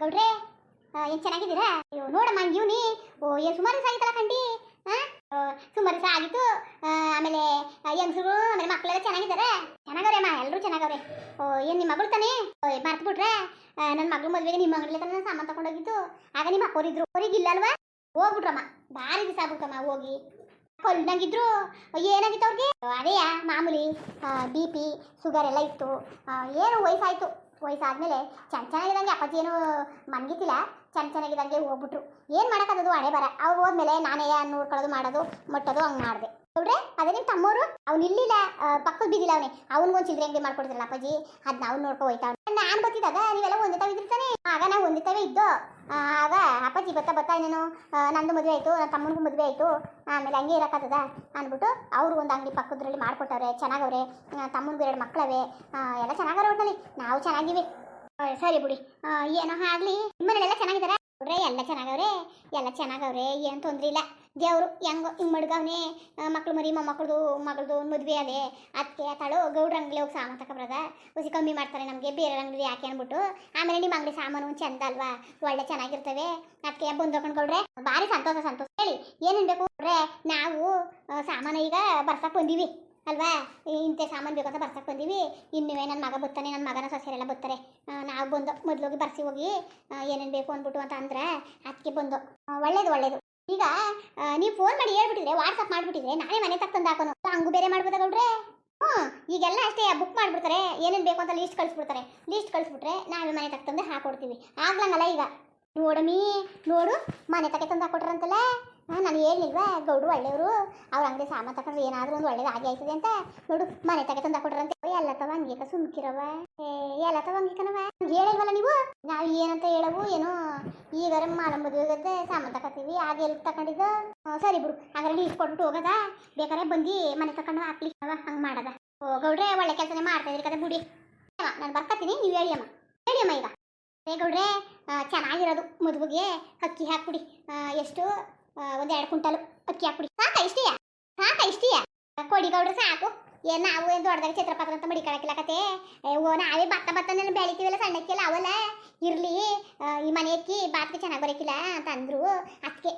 ಗೌಡ್ರೆ ಏನು ಚೆನ್ನಾಗಿದ್ದೀರಾ? ಅಯ್ಯೋ, ನೋಡಮ್ಮ, ಇವನಿ. ಓ, ಏನು ಸುಮಾರು ದಿವಸ ಕಂಡಿ? ಹಾಂ ಸುಮಾರು ದಿವಸ ಆಗಿತ್ತು. ಆಮೇಲೆ ಹೆಂಗಸರು ಆಮೇಲೆ ಮಕ್ಕಳೆಲ್ಲ ಚೆನ್ನಾಗಿದ್ದಾರೆ? ಚೆನ್ನಾಗವ್ರೆ ಅಮ್ಮ ಎಲ್ಲರೂ ಚೆನ್ನಾಗವ್ರೆ. ಓ, ಏನು ನಿಮ್ಮ ಮಗಳು ತಾನೇ? ಮರ್ತು ಬಿಟ್ರೆ ನನ್ನ ಮಗಳು ಮದುವೆಗೆ ನಿಮ್ಮ ಮಗಳ ತಾನೇ ಸಾಮಾನು ತಗೊಂಡೋಗಿದ್ದು ಆಗ ನಿಮ್ಮ ಅಪ್ಪರಿದ್ರು. ಅವ್ರಿಗಿಲ್ಲ ಅಲ್ವಾ ಹೋಗ್ಬಿಟ್ರಮ್ಮ, ಭಾರಿ ದಿವಸ ಆಗ್ಬಿಟ್ರಮ್ಮ ಹೋಗಿ. ಕೊಲ್ದಂಗಿದ್ರು. ಏನಾಗಿತ್ತು ಅವ್ರಿಗೆ? ಅದೇಯಾ ಮಾಮೂಲಿ ಬಿ ಪಿ, ಶುಗರ್ ಎಲ್ಲ ಇತ್ತು. ಏನು ವಯಸ್ಸಾಯ್ತು. ವಯಸ್ಸಾದ್ಮೇಲೆ ಚೆನ್ನ ಚೆನ್ನಾಗಿದ್ದಂಗೆ ಅಪ್ಪಾಜಿ ಏನು ಮನ್ಗಿತಿಲ್ಲ ಚೆನ್ನ ಚೆನ್ನಾಗಿದ್ದಂಗೆ ಹೋಗ್ಬಿಟ್ರು. ಏನು ಮಾಡೋಕ್ಕದು ಹಣೆ ಬರ ಅವ್ರು ಹೋದ್ಮೇಲೆ ನಾನೇ ನೋಡ್ಕೊಳ್ಳೋದು ಮಾಡೋದು, ಮುಟ್ಟೋದು ಹಂಗೆ ಮಾಡಿದೆ. ನೋಡ್ರೆ ಅದೇ ನಿಮ್ಮ ತಮ್ಮವರು ಅವ್ನು ಇಲ್ಲಿಲ್ಲ ಪಕ್ಕದ ಬಿದ್ದಿಲ್ಲ ಅವನೇ. ಅವ್ನಿಗೊಂದು ಚಿಲ್ಲರೆ ಅಂಗಡಿ ಮಾಡ್ಕೊಡ್ತಿರಲ್ಲ ಅಪ್ಪಾಜಿ ಅದನ್ನ ಅವ್ನು ನೋಡ್ಕೊ ಹೋಯ್ತಾ ನಾನು ಗೊತ್ತಿದ್ದಾಗ ನೀವೆಲ್ಲ ಒಂದೇ ತಾವ ತಾನೇ ಆಗ ನಾವು ಒಂದೇ ಇದ್ದೋ. ಆಗ ಅಪ್ಪಾಜಿ ಬತ್ತಾ ಬತ್ತಾ ಇನ್ನೇನು ನಂದು ಮದುವೆ ಆಯಿತು, ನನ್ನ ತಮ್ಮನಿಗೂ ಮದುವೆ ಆಯಿತು, ಆಮೇಲೆ ಹಂಗೆ ಇರೋಕ್ಕಾಗದ ಅಂದ್ಬಿಟ್ಟು ಅವರು ಒಂದು ಅಂಗಡಿ ಪಕ್ಕದ್ರಲ್ಲಿ ಮಾಡಿಕೊಟ್ಟವ್ರೆ, ಚೆನ್ನಾಗವ್ರೆ ತಮ್ಮನಿಗೂ ಎರಡು ಮಕ್ಕಳವೆ ಎಲ್ಲ ಚೆನ್ನಾಗವ್ರೆ ಒಟ್ಟಲ್ಲಿ ನಾವು ಚೆನ್ನಾಗಿವಿ. ಸರಿ ಬಿಡಿ. ಏನೋ ಆಗಲಿ. ನಿಮ್ಮನೆಲ್ಲ ಚೆನ್ನಾಗಿದ್ದಾರೆ ನೋಡ್ರೆ ಎಲ್ಲ ಚೆನ್ನಾಗವ್ರೆ ಎಲ್ಲ ಚೆನ್ನಾಗವ್ರೆ, ಏನು ತೊಂದರೆ ಇಲ್ಲ. ದೇವರು ಹೆಂಗೋ ಹಿಂಗೆ ಮಡ್ಗವ್ನೆ? ಮಕ್ಳು ಮರಿ ಮೊಮ್ಮಕ್ಳದು ಮಗಳದು ಮದುವೆ ಅದೇ. ಅದಕ್ಕೆ ತಾಳು ಗೌಡ್ರ ಅಂಗಡಿ ಹೋಗಿ ಸಾಮಾನು ತಗೊಬರದ ಹುಸಿ ಕಮ್ಮಿ ಮಾಡ್ತಾರೆ ನಮಗೆ, ಬೇರೆ ಅಂಗಡಿ ಯಾಕೆ ಅಂದ್ಬಿಟ್ಟು ಆಮೇಲೆ ನಿಮ್ಮ ಅಂಗಡಿ ಸಾಮಾನು ಚಂದ ಅಲ್ವಾ? ಒಳ್ಳೆ ಚೆನ್ನಾಗಿರ್ತವೆ. ಅದಕ್ಕೆ ಬಂದು ಹಾಕೊಂಡ್ಕೊಳ್ರೆ ಭಾರಿ ಸಂತೋಷ ಸಂತೋಷ. ಹೇಳಿ, ಏನೇನು ಬೇಕು ನಾವು ಸಾಮಾನು ಈಗ ಬರ್ಸಕ್ಕೆ ಬಂದೀವಿ. ಅಲ್ವಾ? ಇಂಥ ಸಾಮಾನು ಬೇಕು ಅಂತ ಬರ್ಸಕ್ಕೆ ಬಂದೀವಿ. ಇನ್ನುವೇ ನನ್ನ ಮಗ ಬರ್ತಾನೆ ನನ್ನ ಮಗನ ಸೊಸೆರೆಲ್ಲ ಬರ್ತಾರೆ. ನಾವು ಬಂದು ಹೋಗಿ ಬರ್ಸಿ ಹೋಗಿ ಏನೇನು ಬೇಕು ಅಂದ್ಬಿಟ್ಟು ಅಂತ ಅಂದ್ರೆ ಅದಕ್ಕೆ ಬಂದು. ಒಳ್ಳೇದು ಒಳ್ಳೇದು. ಈಗ ನೀವು ಫೋನ್ ಮಾಡಿ ಹೇಳ್ಬಿಟ್ಟಿದ್ರೆ ವಾಟ್ಸಪ್ ಮಾಡಿಬಿಟ್ಟಿದ್ರೆ ನಾನೇ ಮನೆ ತಕ್ಕ ತಂದು ಹಾಕೋನು. ಹಂಗು ಬೇರೆ ಮಾಡ್ಬೋದಾ ಗೌಡ್ರೆ ಹ್ಞೂ, ಈಗೆಲ್ಲ ಅಷ್ಟೇ ಬುಕ್ ಮಾಡಿಬಿಡ್ತಾರೆ, ಏನೇನು ಬೇಕು ಅಂತ ಲೀಸ್ಟ್ ಕಳಿಸ್ಬಿಡ್ತಾರೆ. ಲೀಸ್ಟ್ ಕಳಿಸ್ಬಿಟ್ರೆ ನಾವೇ ಮನೆ ತಕ್ಕ ತಂದು ಹಾಕೊಡ್ತೀವಿ. ಆಗ್ಲಂಗಲ್ಲ ಈಗ. ನೋಡಮಿ ನೋಡು, ಮನೆ ತಕ್ಕ ತಂದು ಹಾಕೊಟ್ರಂತಲ್ಲ? ಹಾಂ ನಾನು ಹೇಳಿಲ್ವಾ ಗೌಡ್ರು ಒಳ್ಳೆಯವರು, ಅವ್ರ ಅಂಗಡಿ ಸಾಮಾನು ತಗೊಂಡ್ರೆ ಏನಾದರೂ ಒಂದು ಒಳ್ಳೇದು ಆಗಿ ಆಯ್ತದೆ ಅಂತ? ನೋಡು, ಮನೆ ತಗೆ ತಂದು ಕೊಟ್ರಂತೆ ಎಲ್ಲ ತವ ಹಂಗೆ ಸುಮ್ಕಿರವ ಏ, ಎಲ್ಲ ತವ ಹಂಗಿಕನವ ಹೇಳಿಲ್ವಲ್ಲ ನೀವು? ನಾವು ಏನಂತ ಹೇಳವು, ಏನೋ ಈಗಾರ ಮಾಡ ಮದುವೆಗತ್ತೆ ಸಾಮಾನು ತಗೋತೀವಿ ಅದು ಎಲ್ಲಿ ತಗೊಂಡಿದ್ದು? ಸರಿ ಬಿಡು. ಹಾಗಾದ್ರೆ ಲೀಸ್ ಕೊಟ್ಬಿಟ್ಟು ಹೋಗದ? ಬೇಕಾದ್ರೆ ಬಂದು ಮನೆ ತಕೊಂಡು ಹಾಕ್ಲಿ. ಹಂಗೆ ಮಾಡದ. ಓ ಗೌಡ್ರೆ ಒಳ್ಳೆ ಕೆಲಸನೇ ಮಾಡ್ತಾ ಇದ್ರಿ ಕತೆ ಬಿಡಿ. ನಾನು ಬರ್ಕತ್ತೀನಿ ನೀವು ಹೇಳಿಯಮ್ಮ ಹೇಳಿಯಮ್ಮ ಈಗ. ಏ ಗೌಡ್ರೆ ಚೆನ್ನಾಗಿರೋದು ಮದುವೆಗೆ ಅಕ್ಕಿ ಹಾಕ್ಬಿಡಿ. ಎಷ್ಟು? ಒಂದು ಎರಡು ಕುಂಟಲು ಅಕ್ಕಿ ಹಾಕ್ಬಿಡಿ. ಸಾಕ ಇಷ್ಟೀಯ? ಸಾಕ ಇಷ್ಟೀಯಾ? ಕೊಡಿ ಗೌಡ್ರೆ ಸಾಕು. ಏನ್ ನಾವು ಏನು ದೊಡ್ಡದಾಗ ಚಿತ್ರಪತ್ರ ಅಂತ ಮಡಿಕೊಳಕಿಲ್ಲ ಕತೆ. ಏ, ಓ ನಾವೇ ಭತ್ತ ಭತ್ತನೆಲ್ಲ ಬೆಳಿತೀವಲ್ಲ ಸಣ್ಣಕ್ಕಿಲ್ಲ ಅವಲ್ಲ? ಇರ್ಲಿ ಈ ಮನೆ ಅಕ್ಕಿ ಬಾತ್ಗೆ ಚೆನ್ನಾಗಿ ಬರೋಕಿಲ್ಲ ಅಂತ ಅಂದರು. ಅದಕ್ಕೆ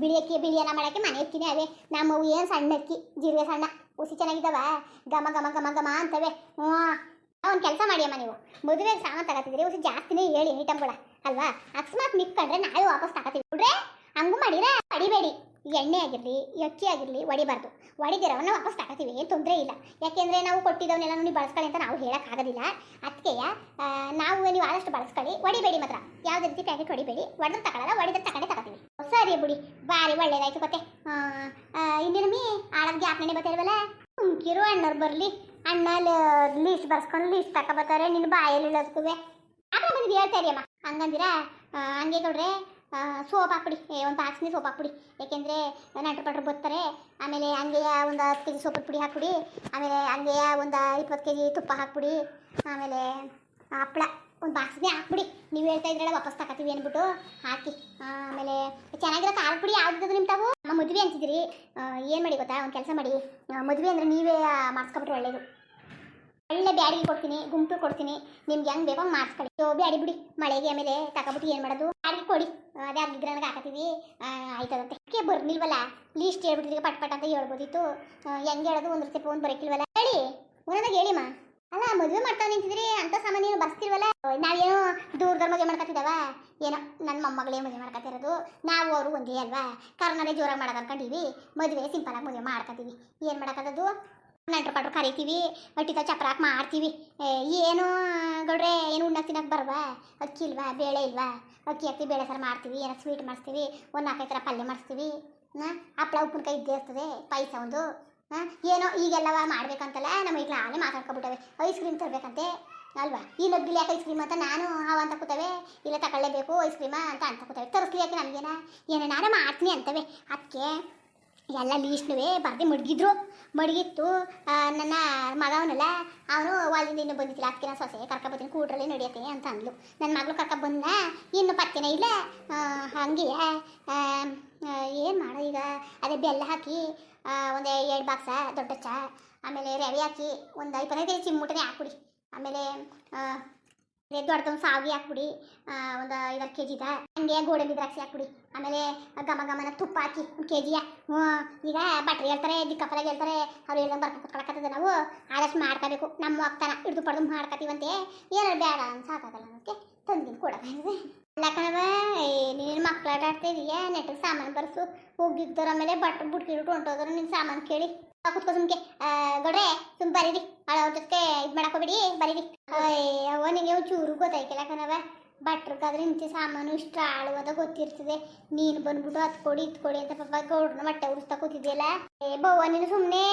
ಬಿಳಿ ಅಕ್ಕಿ, ಬಿಳಿ ಮಾಡೋಕ್ಕೆ ಮನೆ ಅಕ್ಕಿನೇ ಅವೇ. ನಮ್ಮವು ಏನು ಸಣ್ಣ ಅಕ್ಕಿ, ಜೀರಿಗೆ ಸಣ್ಣ ಹುಸಿ ಚೆನ್ನಾಗಿದ್ದಾವ ಘಮ ಘಮ ಘಮ ಘಮ ಅಂತವೆ. ಹ್ಞೂ. ಒಂದು ಕೆಲಸ ಮಾಡಿ ಅಮ್ಮ ನೀವು. ಮದುವೆಗೆ ಸಾಮಾನು ತಗೋತಿದ್ರಿ ಹುಸಿ ಜಾಸ್ತಿನೇ ಹೇಳಿ ಐಟಮ್ಗಳ ಅಲ್ವಾ? ಅಕಸ್ಮಾತ್ ಮಿಕ್ಕಂಡ್ರೆ ನಾವೇ ವಾಪಸ್ ತಗೋತೀವಿ. ನೋಡ್ರೆ ಹಂಗೂ ಮಾಡಿರ ಹೊಡಿಬೇಡಿ ಎಣ್ಣೆ ಆಗಿರಲಿ ಅಕ್ಕಿ ಆಗಿರಲಿ ಒಡಿಬಾರ್ದು. ಒಡಿದಿರೋವನ್ನ ವಾಪಸ್ ತಗೋತೀವಿ, ಏನು ತೊಂದರೆ ಇಲ್ಲ. ಯಾಕೆಂದರೆ ನಾವು ಕೊಟ್ಟಿದ್ದವನ್ನೆಲ್ಲ ನೀವು ಬಳಸ್ಕೊಳ್ಳಿ ಅಂತ ನಾವು ಹೇಳೋಕ್ಕಾಗೋದಿಲ್ಲ ಅದಕ್ಕೆಯ ನಾವು ನೀವು ಆದಷ್ಟು ಬಳಸ್ಕೊಳ್ಳಿ. ಒಡಿಬೇಡಿ ಮಾತ್ರ. ಯಾವುದೇ ರೀತಿ ಪ್ಯಾಕೆಟ್ ಹೊಡಿಬೇಡಿ ಒಡೆದ್ರೆ ತಗೊಳ್ಳಲ್ಲ ಒಡಿದ್ರೆ ತಗೊಂಡೆ ತಗೋತೀವಿ. ಸರಿ ಬಿಡಿ. ಭಾರಿ ಒಳ್ಳೇದಾಯ್ತು ಮತ್ತೆ ಇನ್ನೇನು ಮೀ? ಆಳದ ಆಪ್ನೇ ಬರ್ತಿಲ್ವಲ್ಲ? ಹುಂಕಿರು ಅಣ್ಣವ್ರು ಬರಲಿ. ಅಣ್ಣ ಲೀಸ್ಟ್ ಬರ್ಸ್ಕೊಂಡು ಲೀಸ್ಟ್ ತಗೊಬರ್ತಾರೆ ನಿನ್ನ ಬಾಯಲ್ಲಿ ಇಳಿಸ್ಕುವೆ. ಆಮೇಲೆ ಬಂದಿದ್ದು ಹೇಳ್ತಾರೆ ಅಮ್ಮ ಹಂಗಂದಿರಾ? ಹಂಗೆ ಕೊಡ್ರೆ ಸೋಪ್ ಹಾಕ್ಬಿಡಿ. ಒಂದು ಬಾಕ್ಸ್ನಿ ಸೋಪ್ ಹಾಕ್ಬಿಡಿ. ಯಾಕೆಂದರೆ ನಂಟ್ರು ಪಟ್ರು ಬರ್ತಾರೆ ಆಮೇಲೆ ಹಂಗೆಯ ಒಂದು ಹತ್ತು ಕೆ ಜಿ ಸೋಪದ ಪುಡಿ ಹಾಕ್ಬಿಡಿ. ಆಮೇಲೆ ಹಂಗೆಯ ಒಂದು ಇಪ್ಪತ್ತು ಕೆ ಜಿ ತುಪ್ಪ ಹಾಕ್ಬಿಡಿ. ಆಮೇಲೆ ಹಪ್ಪಳ ಒಂದು ಬಾಕ್ಸ್ನೇ ಹಾಕ್ಬಿಡಿ. ನೀವು ಹೇಳ್ತಾ ಇದ್ರಲ್ಲ ವಾಪಸ್ ತಗೋತೀವಿ ಅಂದ್ಬಿಟ್ಟು ಹಾಕಿ. ಆಮೇಲೆ ಚೆನ್ನಾಗಿರೋ ಕಾಲು ಪುಡಿ ಯಾವ್ದು ನಿಮ್ಮ ತಾವು? ಮದುವೆ ಅಂತಿದ್ದೀರಿ. ಏನು ಮಾಡಿ ಗೊತ್ತಾ? ಒಂದು ಕೆಲಸ ಮಾಡಿ. ಮದುವೆ ಅಂದರೆ ನೀವೇ ಮಾಡಿಸ್ಕೊಬಿಟ್ರೆ ಒಳ್ಳೇದು. ಒಳ್ಳೆ ಬ್ಯಾಡಿಗೆ ಕೊಡ್ತೀನಿ, ಗುಂಪು ಕೊಡ್ತೀನಿ. ನಿಮ್ಗೆ ಹೆಂಗ್ ಬೇಕೋ ಮಾಡಿಸ್ಕೊಳ್ಳಿ. ಸೊ ಬ್ಯಾಡಿ ಬಿಡಿ. ಮಳೆಗೆ ಆಮೇಲೆ ತಗೊಬಿಟ್ಟು ಏನು ಮಾಡೋದು? ಬ್ಯಾಡಿಗೆ ಕೊಡಿ. ಅದೇ ಆಗಿದ್ರೆ ನನಗೆ ಹಾಕತ್ತೀವಿ. ಆಯ್ತದಂತೆ. ಕೆ ಬರ್ನಿಲ್ವಲ್ಲ ಲೀಸ್ಟ್ ಹೇಳ್ಬಿಟ್ಟಿದ್ರೆ ಪಟ್ ಪಟ್ ಅಂತ ಹೇಳ್ಬೋದಿತ್ತು. ಹೆಂಗೆ ಹೇಳೋದು? ಒಂದು ರೂಪಾಯಿ ಫೋನ್ ಬರಕ್ಕಿಲ್ವಲ್ಲ ಹೇಳಿ. ಒಂದೊಂದಾಗ ಹೇಳಿಮ್ಮ ಅಲ್ಲ, ಮದುವೆ ಮಾಡ್ತಾ ನಿಂತಿದ್ರಿ. ಅಂತ ಸಾಮಾನ್ಯ ನೀವು ಬರ್ಸ್ತಿಲ್ವಲ್ಲ? ನಾವೇನೋ ದೂರದಲ್ಲಿ ಮದುವೆ ಏನೋ ನನ್ನ ಮೊಮ್ಮಗಳೇ ಮದುವೆ ಮಾಡ್ಕೊತಿರೋದು ನಾವು ಅವರು ಒಂದೇ ಅಲ್ವಾ? ಕರ್ನಾಟಕ ಜೋರಾಗಿ ಮಾಡೋದು ಅನ್ಕೊಂಡಿವಿ. ಮದುವೆ ಸಿಂಪಲಾಗಿ ಮದುವೆ ಮಾಡ್ಕೊತೀವಿ ಏನು ಮಾಡೋಕ್ಕದು ನಂಟ್ರು ಪಟ್ರು ಕರಿತೀವಿ ಹೊಟ್ಟಿತ ಚಪ್ರಾಕ್ ಮಾಡ್ತೀವಿ. ಏನು ಗೌಡ್ರೆ, ಏನು ಉಣ್ಣಕ್ಕೆ ತಿನ್ನಕ್ಕೆ ಬರವಾ? ಅಕ್ಕಿ ಇಲ್ವಾ? ಬೇಳೆ ಇಲ್ವಾ? ಅಕ್ಕಿ ಹಾಕಿ ಬೇಳೆ ಸಾರು ಮಾಡ್ತೀವಿ, ಏನೋ ಸ್ವೀಟ್ ಮಾಡಿಸ್ತೀವಿ, ಒಂದು ನಾಲ್ಕೈದು ಥರ ಪಲ್ಯ ಮಾಡಿಸ್ತೀವಿ, ಹಾಂ? ಹಪ್ಪಳ ಉಪ್ಪಿನಕಾಯಿ ಇದ್ದೇ ಇರ್ತದೆ, ಪಾಯಸ ಒಂದು, ಹಾಂ? ಏನೋ ಈಗೆಲ್ಲವ ಮಾಡ್ಬೇಕಂತಲ್ಲ, ನಮ್ಮ ಈಗ ನಾನೇ ಮಾತಾಡ್ಕೊಬಿಟ್ಟವೆ. ಐಸ್ ಕ್ರೀಮ್ ತರಬೇಕಂತೆ, ಅಲ್ವಾ? ಈ ಲಬ್ಬಿಲಿ ಯಾಕೆ ಐಸ್ ಕ್ರೀಮ್ ಅಂತ ನಾನು ಅವ ಅಂತ ಕೂತವೆ, ಇಲ್ಲ ತಗೊಳ್ಳೇಬೇಕು ಐಸ್ ಕ್ರೀಮ ಅಂತ ಅಂತ ಕೂತವೆ. ತರಿಸ್ಲಿ ಯಾಕೆ ನನಗೇನ? ಏನೇನಾರ ಮಾಡ್ತೀನಿ ಅಂತವೆ. ಅದಕ್ಕೆ ಎಲ್ಲ ಲೀಸ್ಟ್ನೂ ಬರ್ದು ಮಡಗಿದ್ರು. ಮಡಗಿತ್ತು ನನ್ನ ಮಗವನಲ್ಲ, ಅವನು ಹೊಲದಿಂದ ಇನ್ನೂ ಬಂದಿದ್ದಿಲ್ಲ. ಅದಕ್ಕೆ ನಾನು ಸೊಸೆ ಕರ್ಕೊಬತ್ತೀನಿ ಕೂಡ್ರಲ್ಲಿ ನಡೆಯತ್ತೆ ಅಂತ ಅಂದ್ಲು. ನನ್ನ ಮಗಳು ಕರ್ಕೊಬಂದ ಇನ್ನು ಪತ್ತೆನೇ ಇಲ್ಲ. ಹಂಗೆ ಏನು ಮಾಡೋ ಈಗ? ಅದೇ ಬೆಲ್ಲ ಹಾಕಿ ಒಂದು ಎರಡು ಬಾಕ್ಸ ದೊಡ್ಡ ಚಾ, ಆಮೇಲೆ ರವೆ ಹಾಕಿ, ಒಂದು ಇಪ್ಪತ್ತೈದು ಚಿಮ್ಮುಟನೇ ಹಾಕ್ಬಿಡಿ. ಆಮೇಲೆ ದೊಡ್ಡದೊಂದು ಸಾವಿಗೆ ಹಾಕ್ಬಿಡಿ. ಒಂದು ಐದಾರು ಕೆ ಜಿದ ಹಂಗೆ ಗೋಡಂಬಿ ದ್ರಾಕ್ಷಿ ಹಾಕ್ಬಿಡಿ. ಆಮೇಲೆ ಗಮ ಗಮನ ತುಪ್ಪ ಹಾಕಿ ಒಂದು ಕೆ ಜಿಯ ಈಗ ಬಟ್ರಿ ಹೇಳ್ತಾರೆ ದಿಕ್ಕಪ್ಪಲಾಗ ಹೇಳ್ತಾರೆ, ಅವ್ರು ಹೇಳ್ದಂಗೆ ಬರ್ಕೊಂಡು ಕುತ್ಕೊಳಕತ್ತದ ನಾವು. ಆದಷ್ಟು ಮಾಡ್ಕೋಬೇಕು. ನಮ್ಮ ಅಕ್ಕನ ಹಿಡಿದು ಪಡೆದು ಮಾಡ್ಕೊತೀವಂತೆ. ಏನಾರು ಬೇಡ ಅಂತ ಸಾಕಾಗಲ್ಲ ಅದಕ್ಕೆ ತಂದಿನ ಕೊಡೋದು ಅಲ್ಲ ಕಣವ ನೀನು ಮಕ್ಳು ಆಟ ಇದೀಯ ನೆಟ್ಟಿಗೆ ಸಾಮಾನು ಬರ್ಸು. ಹೋಗಿದ್ದರ ಆಮೇಲೆ ಬಟ್ ಬುಟ್ಕಿಟ್ಟು ಹೊಂಟೋದ್ರು ನಿನ್ನ ಸಾಮಾನು ಕೇಳಿ. ಕುತ್ಕೋ ಸುಮ್ಕೆ. ಗೌಡ್ರೆ, ಸುಮ್ ಬರೀರಿ. ಅವ್ರ ಜೊತೆ ಇದು ಮಾಡಕೋಬೇಡಿ ಬರೀರಿ. ಅವ ನಿಂಗೆ ಚೂರು ಗೊತ್ತಾಯ್ಕಿಲ್ಲ ಕಣವ ಭಟ್ರಕ್ಕಾದ್ರೆ ಇಂಚೆ ಸಾಮಾನು ಇಷ್ಟ ಆಳುವಾಗ ಗೊತ್ತಿರ್ತದೆ. ನೀನು ಬಂದ್ಬಿಟ್ಟು ಹತ್ ಕೊಡಿ ಕೊಡಿ ಅಂತ ಪಾಪ ಗೌಡ್ರನ್ನ ಮಟ್ಟೆ ಉಡಿಸ್ತಾ ಕೂತಿದ್ಯಲ್ಲ. ಏ, ಬವ್ವ, ನೀನು ಸುಮ್ಮನೆ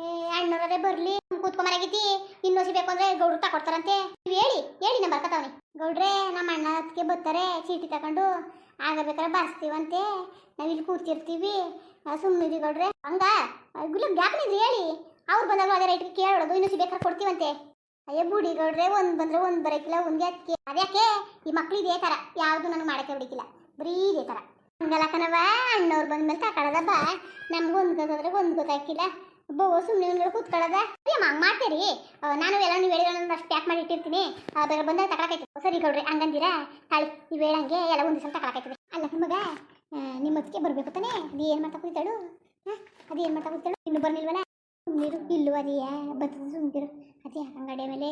ಏ ಅಣ್ಣವರೇ ಬರ್ಲಿ. ಕೂತ್ಕೊಂಬರಾಗಿತಿ. ಇನ್ನೊಸಿ ಬೇಕು ಅಂದ್ರೆ ಗೌಡ್ರು ತಕೊಡ್ತಾರಂತೆ. ನೀವು ಹೇಳಿ ಹೇಳಿ ನಮ್ಮ ಬರ್ಕತಾವನಿ ಗೌಡ್ರೆ, ನಮ್ಮ ಅಣ್ಣ ಅದಕ್ಕೆ ಬರ್ತಾರೆ. ಚೀಟಿ ತಕೊಂಡು ಆಗ ಬೇಕಾದ್ರೆ ಬರ್ಸ್ತೀವಂತೆ. ನಾವಿಲ್ಲಿ ಕೂತಿರ್ತೀವಿ. ಸುಮ್ಮನೆ ಗೌಡ್ರೆ. ಹಂಗ? ಗುಲಿ ಗ್ಯಾಪ್ ನಿಂದ್ರಿ ಹೇಳಿ? ಅವ್ರು ಬಂದಾಗ ಅದೇ ರೈಟ್ಗೆ ಕೇಳೋದು ಇನ್ನೂ ಬೇಕಾದ್ರೆ ಕೊಡ್ತೀವಂತೆ. ಅಯ್ಯ ಬುಡಿ ಗೌಡ್ರೆ, ಒಂದ್ ಬಂದ್ರೆ ಒಂದ್ ಬರಕಿಲ್ಲ ಒಂದ್ ಅದಕ್ಕೆ ಅದ್ಯಾಕೆ? ಈ ಮಕ್ಳು ಇದೇ ತರ ಯಾವುದು ನನಗೆ ಮಾಡಕ್ಕೆ ಬಿಡಿಕಿಲ್ಲ ಬರೀ ಇದೇ ತರ ಹಂಗಲ್ಲ ಕಣವ ಅಣ್ಣವ್ರು ಬಂದ್ಮೇಲೆ ತಗೊಳದ ಬಾ. ನಮ್ಗೆ ಒಂದು ಗೊತ್ತಾದ್ರೆ ಒಂದ್ ಗೊತ್ತಾಗಿಲ್ಲ ಬೋವ ಸುಮ್ಮನೆ ಒಂದು ಕೂತ್ಕೊಳ್ಳೋದ? ಅಮ್ಮ ಹಂಗೆ ಮಾಡ್ತೀರಿ? ನಾನು ಎಲ್ಲ ನೀವು ಹೇಳಿದ್ರೆ ಅಷ್ಟು ಪ್ಯಾಕ್ ಮಾಡಿ ಇಟ್ಟಿರ್ತೀನಿ. ಬೇಗ ಬಂದಾಗ ತಗೊಳಕೈತಿ ಸರಿ ಕೊಡ್ರಿ ಹಂಗಂದಿರಾ? ತಾಳಿ, ನೀವು ಹೇಳಂಗೆ ಎಲ್ಲ ಒಂದು ಸಲ ತಗೊಳಕೈತದೆ ಅಲ್ಲ ನಿಮಗ ನಿಮ್ಮ ಅದಕ್ಕೆ ಬರ್ಬೇಕು ತಾನೇ? ಅದು ಏನು ಮಾಡ್ತಾ ಕೂತಾಳು ಹಾಂ? ಅದು ಏನು ಮಾಡ್ತಾ ಕೂತಾಳು ಇನ್ನು ಬರ್ನಿಲ್ವಲ್ಲ ಸುಮ್ಮನಿರು ಇಲ್ಲೂ ಅದೆಯಾ? ಬರ್ತದೆ ಸುಮ್ಮನಿರು ಅದೇ ಅಂಗಡಿ ಮೇಲೆ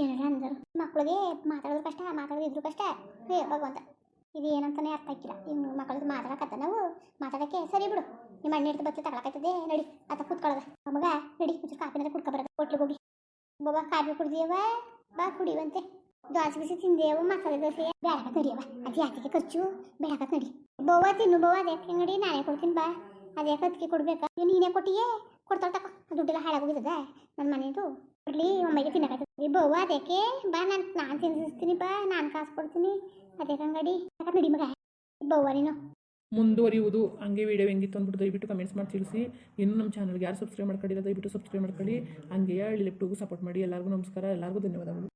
ಏನಾರ ಅಂದರು. ಮಕ್ಕಳಿಗೆ ಮಾತಾಡೋದು ಕಷ್ಟ, ಮಾತಾಡೋದು ಇದ್ರು ಕಷ್ಟ. ಹೇ ಭಗವಂತ. ಇದು ಏನಂತಾನೆ ಅರ್ಥ ಆಗಿಲ್ಲ ಇನ್ನು ಮಕ್ಕಳದ್ದು ಮಾತಾಡಕತ್ತ ನಾವು. ಮಾತಾಡಕ್ಕೆ ಸರಿ ಬಿಡು. ನಿಮ್ಮ ಅಣ್ಣ ಹಿಡ್ದು ಬತ್ತೆ ತಗೊಳಕತ್ತದೆ. ನಡಿ, ಆತ ಕೂತ್ಕೊಳ್ಳೋದ ಮಗ, ನಡಿ, ಒಂಚೂರು ಕುಡ್ಕೊ ಬರೋದು ಹೋಟ್ಲಿಗೆ ಹೋಗಿ. ಬಾಬಾ, ಕಾಫಿ ಕುಡ್ದಿಯವ ಬಾ, ಕುಡಿಯುವಂತೆ. ದೋಸೆ ಬಿಸಿ ತಿಂದೇವ ಮಸಾಲೆ ದೋಸೆ. ಬೇಡಕತ್ ನಡಿಯವ ಅದು ಯಾಕೆ ಖರ್ಚು? ಬೇಡಕತ್ ನಡಿ. ಬೋವ ತಿನ್ನು ಬೋವ ಅದಕ್ಕೆ ನಡಿ? ನಾನೇ ಕೊಡ್ತೀನಿ ಬಾ. ಅದೇ ಕತ್ಗೆ ಕೊಡ್ಬೇಕಾ? ನೀನೇ ಕೊಟ್ಟಿಯೇ? ಕೊಡ್ತಾಳೆ ತಕೋ. ದುಡ್ಡೆಲ್ಲ ಹಾಳಾಗೋಗಿದ್ದದ ನನ್ನ ಮನೆದು? ಕೊಡ್ಲಿ, ಒಮ್ಮೆಗೆ ತಿನ್ನಕತ್ತೀವಿ ಬೋವ ಅದಕ್ಕೆ ಬಾ, ನಾನು ನಾನು ತಿನ್ನಿಸ್ತೀನಿ ಬಾ. ನಾನು ಕಾಸು ಕೊಡ್ತೀನಿ. ಅದೇ ನಡಿ ಮಗ? ಬವ್ವ ಮುಂದುವರಿಯುವುದು ಹಂಗೆ ವಿಡಿಯೋ ಹೆಂಗಿತ್ತು ಅಂದ್ಬಿಟ್ಟು ದಯವಿಟ್ಟು ಕಮೆಂಟ್ಸ್ ಮಾಡಿ ತಿಳಿಸಿ. ಇನ್ನು ನಮ್ಮ ಚಾನಲ್ಗೆ ಯಾರು ಸಬ್ಸ್ಕ್ರೈಬ್ ಮಾಡ್ಕೊಂಡಿಲ್ಲ, ದಯವಿಟ್ಟು ಸಬ್ಸ್ಕ್ರೈಬ್ ಮಾಡ್ಕೊಳ್ಳಿ. ಹಂಗೆ ಹೇಳಿ ಸಪೋರ್ಟ್ ಮಾಡಿ. ಎಲ್ಲರಿಗೂ ನಮಸ್ಕಾರ. ಎಲ್ಲರಿಗೂ ಧನ್ಯವಾದಗಳು.